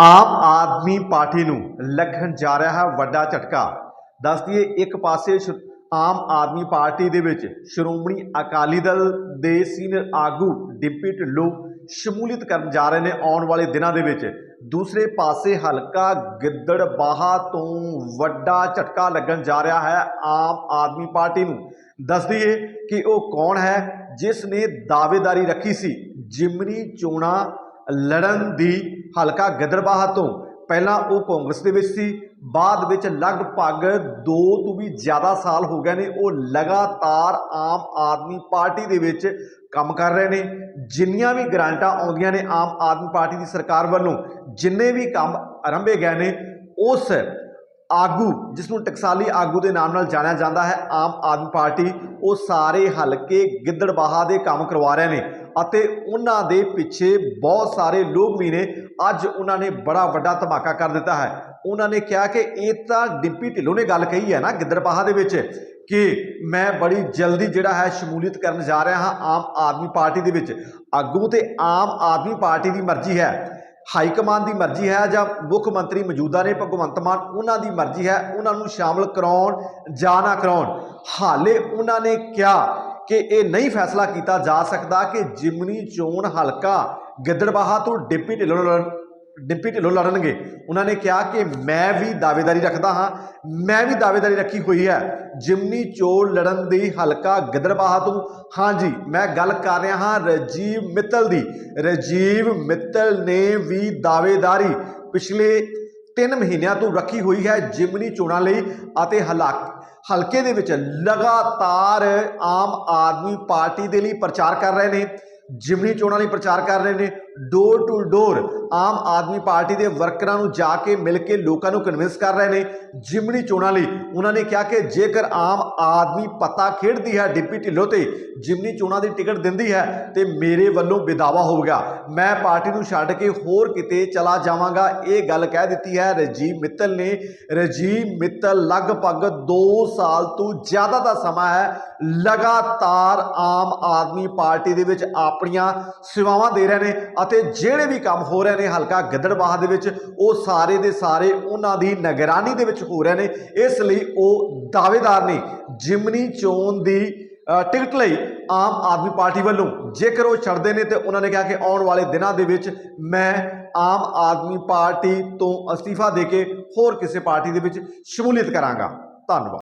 Aam Aadmi party ਨੂੰ ਲੱਗਣ ਜਾ ਰਿਹਾ ਹੈ ਵੱਡਾ ਝਟਕਾ। ਦੱਸ ਦਈਏ, ਇੱਕ ਪਾਸੇ ਸ਼- ਆਮ ਆਦਮੀ ਪਾਰਟੀ ਦੇ ਵਿੱਚ ਸ਼੍ਰੋਮਣੀ ਅਕਾਲੀ ਦਲ ਦੇ ਸੀਨੀਅਰ ਆਗੂ ਡਿੰਪੀ ਢਿੱਲੋਂ ਸ਼ਮੂਲੀਅਤ ਕਰਨ ਜਾ ਰਹੇ ਨੇ ਆਉਣ ਵਾਲੇ ਦਿਨਾਂ ਦੇ ਵਿੱਚ। ਦੂਸਰੇ ਪਾਸੇ ਹਲਕਾ ਗਿੱਦੜਬਾਹਾ ਤੋਂ ਵੱਡਾ ਝਟਕਾ ਲੱਗਣ ਜਾ ਰਿਹਾ ਹੈ ਆਮ ਆਦਮੀ ਪਾਰਟੀ ਨੂੰ। ਦੱਸ ਦਈਏ ਕਿ ਉਹ ਕੌਣ ਹੈ, ਜਿਸ ਨੇ ਦਾਅਵੇਦਾਰੀ ਰੱਖੀ ਸੀ। ਜਿਮਨੀ ਚੋਣਾਂ ਲੜਨ ਦੀ ਹਲਕਾ ਗਿੱਦੜਬਾਹਾ ਤੋਂ। ਪਹਿਲਾਂ ਉਹ ਕਾਂਗਰਸ ਦੇ ਵਿੱਚ ਸੀ, ਬਾਅਦ ਵਿੱਚ ਲਗਭਗ 2 ਤੋਂ ਵੀ ਜ਼ਿਆਦਾ ਸਾਲ ਹੋ ਗਏ ਨੇ, ਉਹ ਲਗਾਤਾਰ ਆਮ ਆਦਮੀ ਪਾਰਟੀ ਦੇ ਵਿੱਚ ਕੰਮ ਕਰ ਰਹੇ ਨੇ। ਜਿੰਨੀਆਂ ਵੀ ਗ੍ਰਾਂਟਾਂ ਆਉਂਦੀਆਂ ਨੇ ਆਮ ਆਦਮੀ ਪਾਰਟੀ ਦੀ ਸਰਕਾਰ ਵੱਲੋਂ, ਜਿੰਨੇ ਵੀ ਕੰਮ ਆਰੰਭੇ ਗਏ ਨੇ, ਉਸ ਆਗੂ, ਜਿਸ ਨੂੰ ਟਕਸਾਲੀ ਆਗੂ ਦੇ ਨਾਮ ਨਾਲ ਜਾਣਿਆ ਜਾਂਦਾ ਹੈ, ਆਮ ਆਦਮੀ ਪਾਰਟੀ, ਉਹ ਸਾਰੇ ਹਲਕੇ ਗਿੱਦੜਬਾਹਾ ਦੇ ਕੰਮ ਕਰਵਾ ਰਹੇ ਨੇ। ਅਤੇ ਉਹਨਾਂ ਦੇ ਪਿੱਛੇ ਬਹੁਤ ਸਾਰੇ ਲੋਕ ਵੀ ਨੇ। ਅੱਜ ਉਹਨਾਂ ਨੇ ਬੜਾ ਵੱਡਾ ਧਮਾਕਾ ਕਰ ਦਿੱਤਾ ਹੈ। ਉਹਨਾਂ ਨੇ ਕਿਹਾ ਕਿ ਇਹ ਤਾਂ ਡਿੰਪੀ ਢਿੱਲੋਂ ਨੇ ਗੱਲ ਕਹੀ ਹੈ ਨਾ ਗਿੱਦੜਬਾਹਾ ਦੇ ਵਿੱਚ ਕਿ ਮੈਂ ਬੜੀ ਜਲਦੀ ਜਿਹੜਾ ਹੈ ਸ਼ਮੂਲੀਅਤ ਕਰਨ ਜਾ ਰਿਹਾ ਹਾਂ ਆਮ ਆਦਮੀ ਪਾਰਟੀ ਦੇ ਵਿੱਚ। ਆਗੂ ਤੇ ਆਮ ਆਦਮੀ ਪਾਰਟੀ ਦੀ ਮਰਜ਼ੀ ਹੈ। ਹਾਈ ਕਮਾਨ ਦੀ ਮਰਜ਼ੀ ਹੈ ਜਾਂ ਮੁੱਖ ਮੰਤਰੀ ਮੌਜੂਦਾ ਨੇ ਭਗਵੰਤ ਮਾਨ, ਉਹਨਾਂ ਦੀ ਮਰਜ਼ੀ ਹੈ। ਉਹਨਾਂ ਨੂੰ ਸ਼ਾਮਲ ਕਰਾਉਣ ਜਾਂ ਨਾ ਕਰਾਉਣ। ਹਾਲੇ ਉਹਨਾਂ ਨੇ ਕਿਹਾ ਕਿ ਇਹ ਨਹੀਂ ਫੈਸਲਾ ਕੀਤਾ ਜਾ ਸਕਦਾ ਕਿ ਜਿਮਨੀ ਚੋਣ ਹਲਕਾ ਗਿੱਦੜਬਾਹਾ ਤੋਂ ਡਿਪਟੀ ਢਿੱਲੋਂ ਲੜ- ਡਿੰਪੀ ਢਿੱਲੋਂ ਲੜਨਗੇ। ਉਹਨਾਂ ਨੇ ਕਿਹਾ ਕਿ ਮੈਂ ਵੀ ਦਾਅਵੇਦਾਰੀ ਰੱਖਦਾ ਹਾਂ, ਮੈਂ ਵੀ ਦਾਅਵੇਦਾਰੀ ਰੱਖੀ ਹੋਈ ਹੈ। ਜਿਮਨੀ ਚੋਣ ਲੜਨ ਦੀ ਹਲਕਾ ਗਿੱਦੜਬਾਹਾ ਤੋਂ। ਹਾਂਜੀ ਮੈਂ ਗੱਲ ਕਰ ਰਿਹਾ ਹਾਂ ਰਜੀਵ ਮਿੱਤਲ ਦੀ। ਰਜੀਵ ਮਿੱਤਲ ਨੇ ਵੀ ਦਾਅਵੇਦਾਰੀ ਪਿਛਲੇ 3 ਮਹੀਨਿਆਂ ਤੋਂ ਰੱਖੀ ਹੋਈ ਹੈ ਜਿਮਨੀ ਚੋਣਾਂ ਲਈ ਅਤੇ ਹਲਾਕ ਹਲਕੇ ਦੇ ਵਿੱਚ ਲਗਾਤਾਰ ਆਮ ਆਦਮੀ ਪਾਰਟੀ ਦੇ ਲਈ ਪ੍ਰਚਾਰ ਕਰ ਰਹੇ ਨੇ, ਜਿਮਨੀ ਚੋਣਾਂ ਲਈ ਪ੍ਰਚਾਰ ਕਰ ਰਹੇ ਨੇ door to door Aam Aadmi party ਦੇ ਵਰਕਰਾਂ ਨੂੰ ਜਾ ਕੇ ਮਿਲ ਕੇ ਲੋਕਾਂ ਨੂੰ ਕਨਵਿੰਸ ਕਰ ਰਹੇ ਨੇ। ਜਿਮਨੀ ਚੋਣਾਂ ਲਈ ਉਹਨਾਂ ਨੇ ਕਿਹਾ ਕਿ ਜੇਕਰ ਆਮ ਆਦਮੀ ਪਤਾ ਖੇਡਦੀ ਹੈ ਡਿੱਪੀ ਢਿੱਲੋਂ ਤੇ ਜਿਮਨੀ ਚੋਣਾਂ ਦੀ ਟਿਕਟ ਦਿੰਦੀ ਹੈ, ਤੇ ਮੇਰੇ ਵੱਲੋਂ ਵਿਦਾਵਾ ਹੋਵੇਗਾ ਮੈਂ ਪਾਰਟੀ ਨੂੰ ਛੱਡ ਕੇ ਹੋਰ ਕਿਤੇ ਚਲਾ ਜਾਵਾਂਗਾ, ਇਹ ਗੱਲ ਕਹਿ ਦਿੱਤੀ ਹੈ ਰਜੀਵ ਮਿੱਤਲ ਨੇ। ਰਜੀਵ ਮਿੱਤਲ ਲਗਭਗ 2 ਸਾਲ ਤੋਂ ਜ਼ਿਆਦਾ ਦਾ ਸਮਾਂ ਹੈ, ਲਗਾਤਾਰ ਆਮ ਆਦਮੀ ਪਾਰਟੀ ਦੇ ਵਿੱਚ ਆਪਣੀਆਂ ਸੇਵਾਵਾਂ ਦੇ ਰਹੇ ਨੇ ਅਤੇ ਜਿਹੜੇ ਵੀ ਕੰਮ ਹੋ ਰਹੇ ਨੇ ਹਲਕਾ ਗਿੱਦੜਬਾਹ ਦੇ ਵਿੱਚ, ਉਹ ਸਾਰੇ ਦੇ ਸਾਰੇ ਉਹਨਾਂ ਦੀ ਨਿਗਰਾਨੀ ਦੇ ਵਿੱਚ ਹੋ ਰਹੇ ਨੇ। ਇਸ ਲਈ ਉਹ ਦਾਅਵੇਦਾਰ ਨੇ ਜਿਮਨੀ ਚੋਣ ਦੀ ਟਿਕਟ ਲਈ ਆਮ ਆਦਮੀ ਪਾਰਟੀ ਵੱਲੋਂ। ਜੇਕਰ ਉਹ ਛੱਡਦੇ ਨੇ ਤੇ ਉਹਨਾਂ ਨੇ ਕਿਹਾ ਕਿ ਆਉਣ ਵਾਲੇ ਦਿਨਾਂ ਦੇ ਵਿੱਚ ਮੈਂ ਆਮ ਆਦਮੀ ਪਾਰਟੀ ਤੋਂ ਅਸਤੀਫਾ ਦੇ ਕੇ ਹੋਰ ਕਿਸੇ ਪਾਰਟੀ ਦੇ ਵਿੱਚ ਸ਼ਮੂਲੀਅਤ ਕਰਾਂਗਾ। ਧੰਨਵਾਦ।